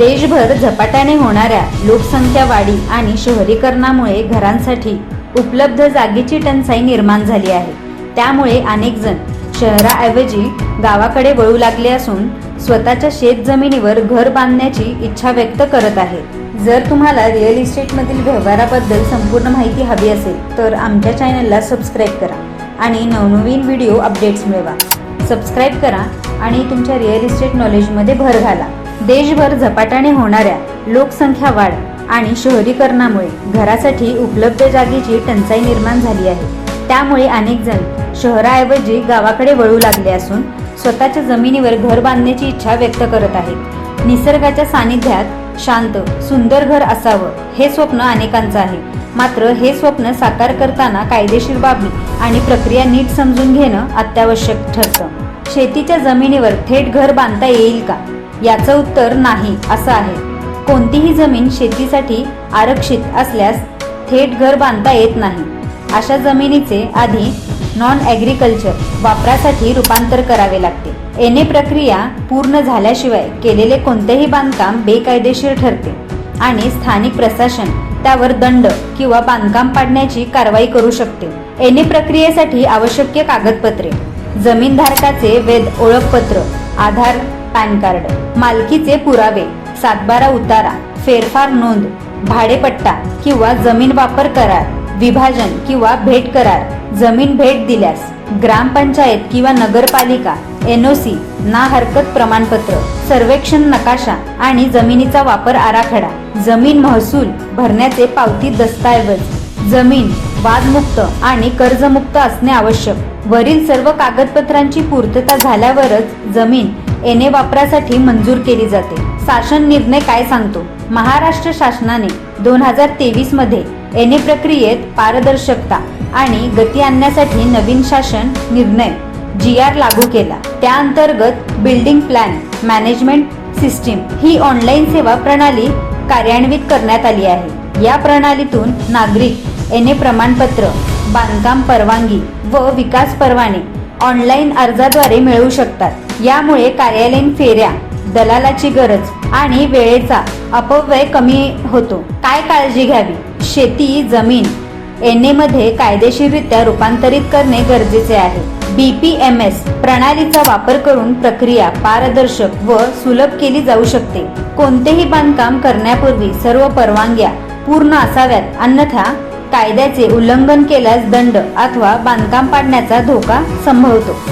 देशभर झपाट्याने होणाऱ्या लोकसंख्या वाढी आणि शहरीकरणामुळे घरांसाठी उपलब्ध जागेची टंचाई निर्माण झाली आहे. त्यामुळे अनेक जण शहराऐवजी गावाकडे वळू लागले असून स्वतःच्या शेत जमिनीवर घर बांधण्याची इच्छा व्यक्त करत आहे जर तुम्हाला रिअल इस्टेटमधील व्यवहाराबद्दल संपूर्ण माहिती हवी असेल तर आमच्या चॅनलला सबस्क्राईब करा आणि नवनवीन व्हिडिओ अपडेट्स मिळवा. सबस्क्राईब करा आणि तुमच्या रिअल इस्टेट नॉलेजमध्ये भर घाला. देशभर झपाट्याने होणाऱ्या लोकसंख्या वाढ आणि शहरीकरणामुळे घरासाठी उपलब्ध जागेची टंचाई निर्माण झाली आहे. त्यामुळे अनेक जण शहराऐवजी गावाकडे वळू लागले असून स्वतःच्या जमिनीवर घर बांधण्याची इच्छा व्यक्त करत आहेत. निसर्गाच्या सानिध्यात शांत सुंदर घर असावं हे स्वप्न अनेकांचं आहे. मात्र हे स्वप्न साकार करताना कायदेशीर बाबी आणि प्रक्रिया नीट समजून घेणं अत्यावश्यक ठरतं. शेतीच्या जमिनीवर थेट घर बांधता येईल का? याचं उत्तर नाही असं आहे. कोणतीही जमीन शेतीसाठी आरक्षित असल्यास थेट घर बांधता येत नाही. अशा जमिनीचे आधी नॉन ॲग्रिकल्चर वापरासाठी रूपांतर करावे लागते. एने प्रक्रिया पूर्ण झाल्याशिवाय केलेले कोणतेही बांधकाम बेकायदेशीर ठरते आणि स्थानिक प्रशासन त्यावर दंड किंवा बांधकाम पाडण्याची कारवाई करू शकते. एने प्रक्रियेसाठी आवश्यक कागदपत्रे जमीनधारकाचे वेद ओळखपत्र आधार पॅन कार्ड मालकीचे पुरावे सातबारा उतारा फेरफार नोंद भाडेपट्टा किंवा जमीन वापर करार विभाजन किंवा भेट करार जमीन भेट दिल्यास ग्रामपंचायत किंवा नगरपालिका एनओसी ना हरकत प्रमाणपत्र सर्वेक्षण नकाशा आणि जमिनीचा वापर आराखडा जमीन महसूल भरण्याचे पावती दस्तऐवज जमीन वादमुक्त आणि कर्जमुक्त असणे आवश्यक. वरील सर्व कागदपत्रांची पूर्तता झाल्यावरच जमीन एने वापरासाठी मंजूर केली जाते. शासन निर्णय काय सांगतो? महाराष्ट्र शासनाने दोन हजार तेवीसमध्ये एने प्रक्रियेत पारदर्शकता आणि गती आणण्यासाठी नवीन शासन निर्णय जी आर लागू केला. त्या अंतर्गत बिल्डिंग प्लॅन मॅनेजमेंट सिस्टीम ही ऑनलाईन सेवा प्रणाली कार्यान्वित करण्यात आली आहे. या प्रणालीतून नागरिक एने प्रमाणपत्र बांधकाम परवानगी व विकास परवाने ऑनलाईन अर्जाद्वारे मिळवू शकतात. यामुळे कार्यालयीन फेऱ्या दलालाची गरज आणि वेळेचा अपव्यय कमी होतो. काय काळजी घ्यावी? शेती जमीन एनए मध्ये कायदेशीररित्या रूपांतरित करणे गरजेचे आहे. बी पी एम एस प्रणालीचा वापर करून प्रक्रिया पारदर्शक व सुलभ केली जाऊ शकते. कोणतेही बांधकाम करण्यापूर्वी सर्व परवानग्या पूर्ण असाव्यात अन्यथा कायद्याचे उल्लंघन केल्यास दंड अथवा बांधकाम पाडण्याचा धोका संभवतो.